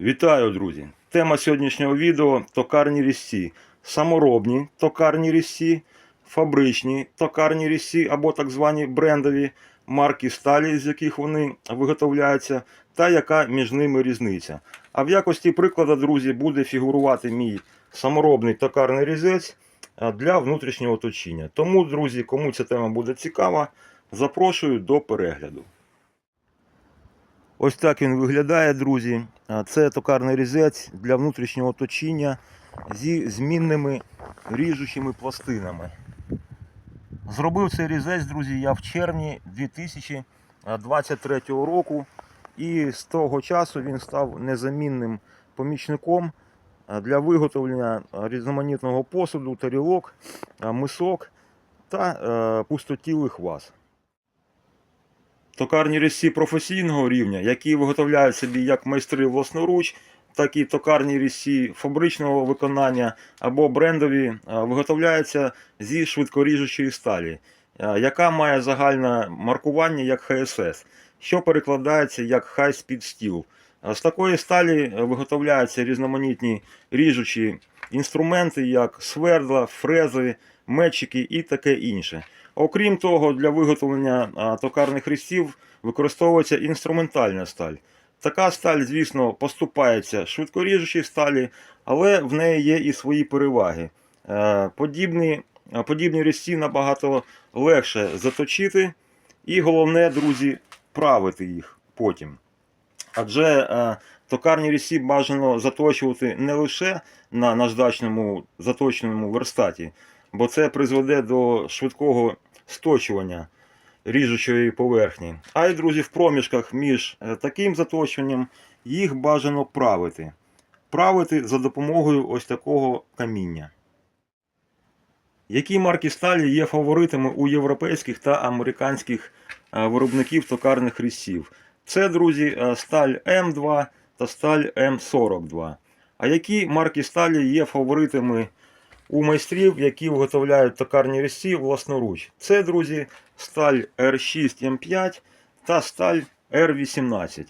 Вітаю, друзі! Тема сьогоднішнього відео токарні різці. Саморобні токарні різці, фабричні токарні різці або так звані брендові марки сталі, з яких вони виготовляються, та яка між ними різниця. А в якості прикладу, друзі, буде фігурувати мій саморобний токарний різець для внутрішнього точіння. Тому, друзі, кому ця тема буде цікава, запрошую до перегляду. Ось так він виглядає, друзі. Це токарний різець для внутрішнього точіння зі змінними ріжучими пластинами. Зробив цей різець, друзі, я в червні 2023 року. І з того часу він став незамінним помічником для виготовлення різноманітного посуду, тарілок, мисок та е, пустотілих ваз. Токарні різці професійного рівня, які виготовляють собі як майстри власноруч, так і токарні різці фабричного виконання або брендові, виготовляються зі швидкоріжучої сталі, яка має загальне маркування як ХСС, що перекладається як High Speed Steel. З такої сталі е, виготовляються різноманітні ріжучі інструменти, як свердла, фрези, метчики і таке інше. Окрім того, для виготовлення токарних різців використовується інструментальна сталь. Така сталь, звісно, поступається швидкоріжучій сталі, але в неї є і свої переваги. Е, Подібні, а, подібні різці набагато легше заточити, і головне, друзі, правити їх потім. Адже е, токарні різці бажано заточувати не лише на наждачному заточеному верстаті, бо це призведе до швидкого сточування ріжучої поверхні. А й, друзі, в проміжках між е, таким заточуванням їх бажано правити. Правити за допомогою ось такого каміння. Які марки сталі є фаворитами у європейських та американських е, виробників токарних різців? Це, друзі, е, сталь М2 та сталь М42. А які марки сталі є фаворитами у майстрів, які виготовляють токарні різці власноруч? Це, друзі, сталь R6М5 та сталь R18.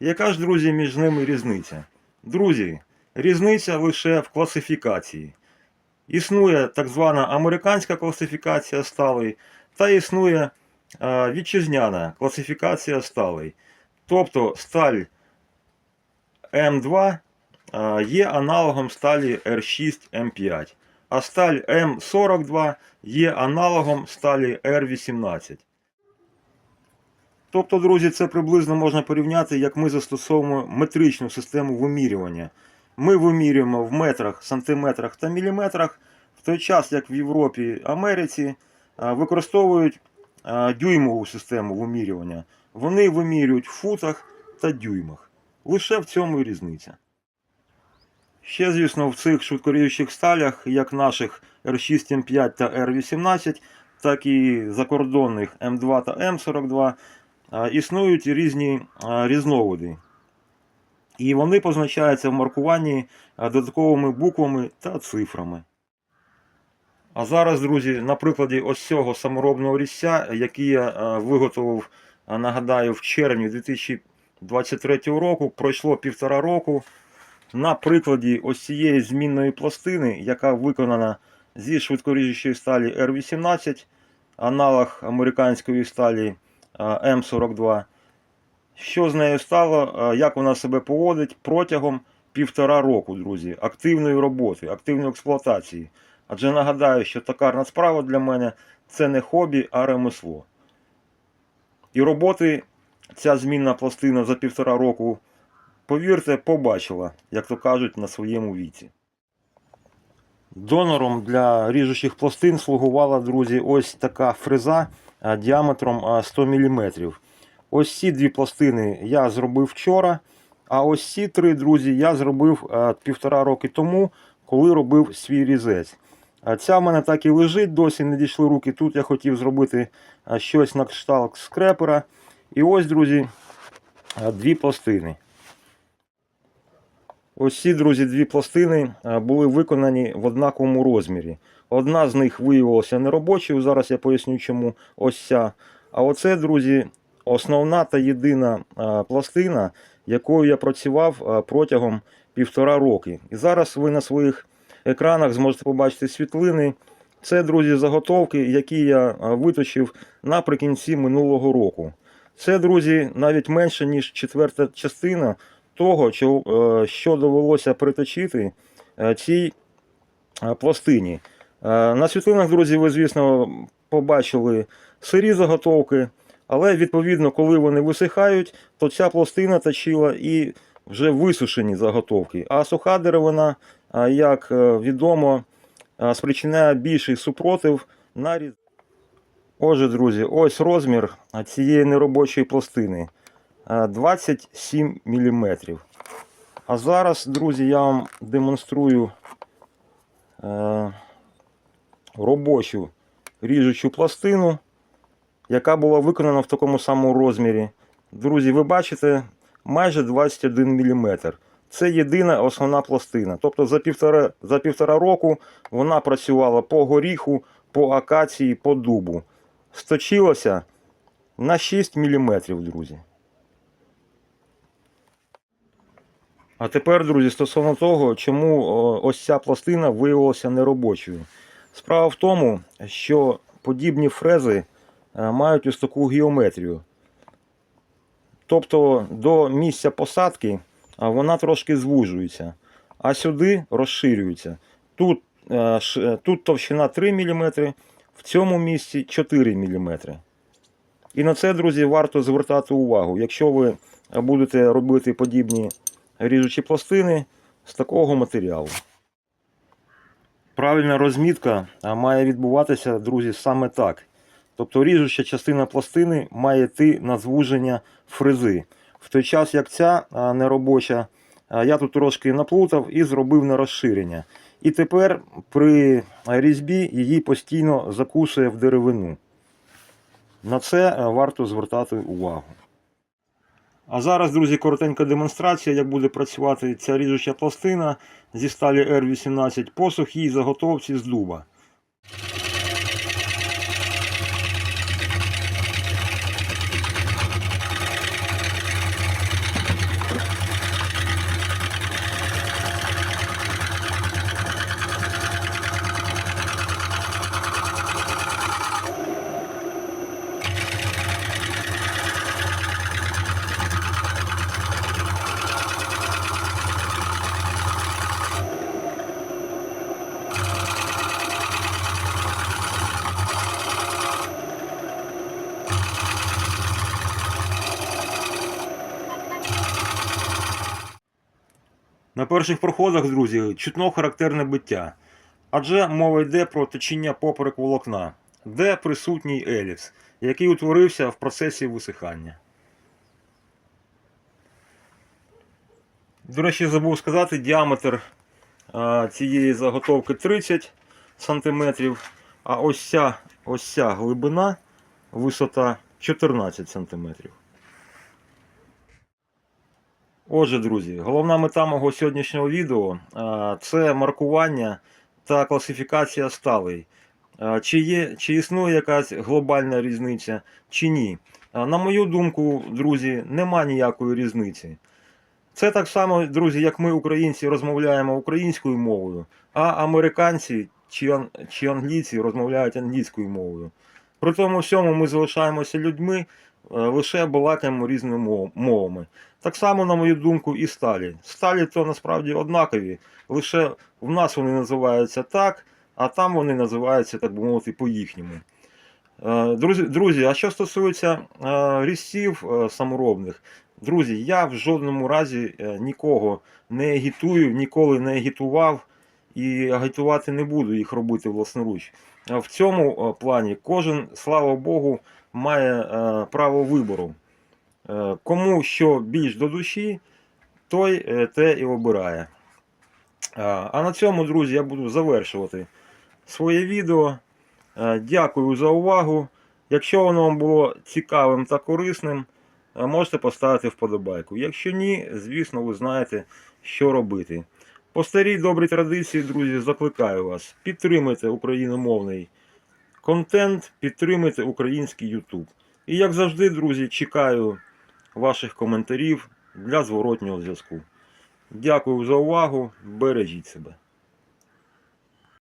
Яка ж, друзі, між ними різниця? Друзі, різниця лише в класифікації. Існує так звана американська класифікація сталей та існує е, вітчизняна класифікація сталей. Тобто сталь М2 е, є аналогом сталі R6М5, а сталь М42 є аналогом сталі R18. Тобто, друзі, це приблизно можна порівняти, як ми застосовуємо метричну систему вимірювання. Ми вимірюємо в метрах, сантиметрах та міліметрах, в той час, як в Європі Америці використовують дюймову систему вимірювання. Вони вимірюють в футах та дюймах. Лише в цьому і різниця. Ще, звісно, в цих швидкоріжучих сталях, як наших R6M5 та R18, так і закордонних М2 та М42, існують різні різновиди. І вони позначаються в маркуванні додатковими буквами та цифрами. А зараз, друзі, на прикладі ось цього саморобного різця, який я виготовив, нагадаю, в червні 2023 року, пройшло півтора року. На прикладі ось цієї змінної пластини, яка виконана зі швидкоріжучої сталі R18, аналог американської сталі а, М42. Що з нею стало, як вона себе поводить протягом півтора року, друзі, активної роботи, активної експлуатації. Адже нагадаю, що токарна справа для мене це не хобі, а ремесло. І роботи ця змінна пластина за півтора року, повірте, побачила, як то кажуть, на своєму віці. Донором для ріжучих пластин слугувала, друзі, ось така фреза діаметром 100 мм. Ось ці дві пластини я зробив вчора, а ось ці три, друзі, я зробив півтора роки тому, коли робив свій різець. Ця в мене так і лежить, досі не дійшли руки. Тут я хотів зробити щось на кшталт скрепера. І ось, друзі, дві пластини. Ось друзі, дві пластини були виконані в однаковому розмірі. Одна з них виявилася неробочою, зараз я поясню чому ось ця. А оце, друзі, основна та єдина е, пластина, якою я працював е, протягом півтора роки. І зараз ви на своїх екранах зможете побачити світлини. Це, друзі, заготовки, які я е, виточив наприкінці минулого року. Це, друзі, навіть менше, ніж четверта частина того, що, е, довелося приточити е, цій е, пластині. На світлинах, друзі, ви, звісно, побачили сирі заготовки, але відповідно, коли вони висихають, то ця пластина точила і вже висушені заготовки. А суха деревина, як відомо, спричиняє більший супротив на різ. Отже, друзі, ось розмір цієї неробочої пластини 27 мм. А зараз, друзі, я вам демонструю е, робочу ріжучу пластину, яка була виконана в такому самому розмірі. Друзі, ви бачите майже 21 мм. Це єдина основна пластина. Тобто за півтора, за півтора року вона працювала по горіху, по акації, по дубу. Сточилося на 6 мм, друзі. А тепер, друзі, стосовно того, чому ось ця пластина виявилася неробочою. Справа в тому, що подібні фрези е, мають ось таку геометрію. Тобто до місця посадки вона трошки звужується, а сюди розширюється. Тут, е, тут товщина 3 мм, в цьому місці 4 мм. І на це, друзі, варто звертати увагу. Якщо ви будете робити подібні ріжучі пластини з такого матеріалу. Правильна розмітка має відбуватися, друзі, саме так. Тобто ріжуча частина пластини має йти на звуження фрези. В той час, як ця неробоча, я тут трошки наплутав і зробив на розширення. І тепер при різьбі її постійно закусує в деревину. На це варто звертати увагу. А зараз, друзі, коротенька демонстрація, як буде працювати ця ріжуча пластина зі сталі R18 по сухій заготовці з дуба. На перших проходах, друзі, чутно характерне биття. Адже мова йде про течіння поперек волокна, де присутній еліпс, який утворився в процесі висихання. До речі, забув сказати, діаметр цієї заготовки 30 см, а ось ця, ось ця глибина, висота 14 см. Отже, друзі, головна мета мого сьогоднішнього відео це маркування та класифікація сталей. Чи, є, чи існує якась глобальна різниця, чи ні. На мою думку, друзі, нема ніякої різниці. Це так само, друзі, як ми, українці, розмовляємо українською мовою, а американці чи, чи англійці розмовляють англійською мовою. При тому всьому ми залишаємося людьми, е, лише балакаємо різними мовами. Так само, на мою думку, і сталі. Сталі то насправді однакові, лише в нас вони називаються так, а там вони називаються, так би мовити, по-їхньому. Е, Друзі, друзі, а що стосується е, різців е, саморобних, друзі, я в жодному разі е, нікого не агітую, ніколи не агітував і агітувати не буду їх робити власноруч. Е, В цьому е, плані кожен, слава Богу, має е, право вибору. Е, Кому що більш до душі, той е, те і обирає. А на цьому, друзі, я буду завершувати своє відео. Дякую за увагу. Якщо воно вам було цікавим та корисним, можете поставити вподобайку. Якщо ні, звісно, ви знаєте, що робити. По старій добрій традиції, друзі, закликаю вас. Підтримуйте україномовний контент, підтримуйте український YouTube. І як завжди, друзі, чекаю ваших коментарів для зворотнього зв'язку. Дякую за увагу. Бережіть себе.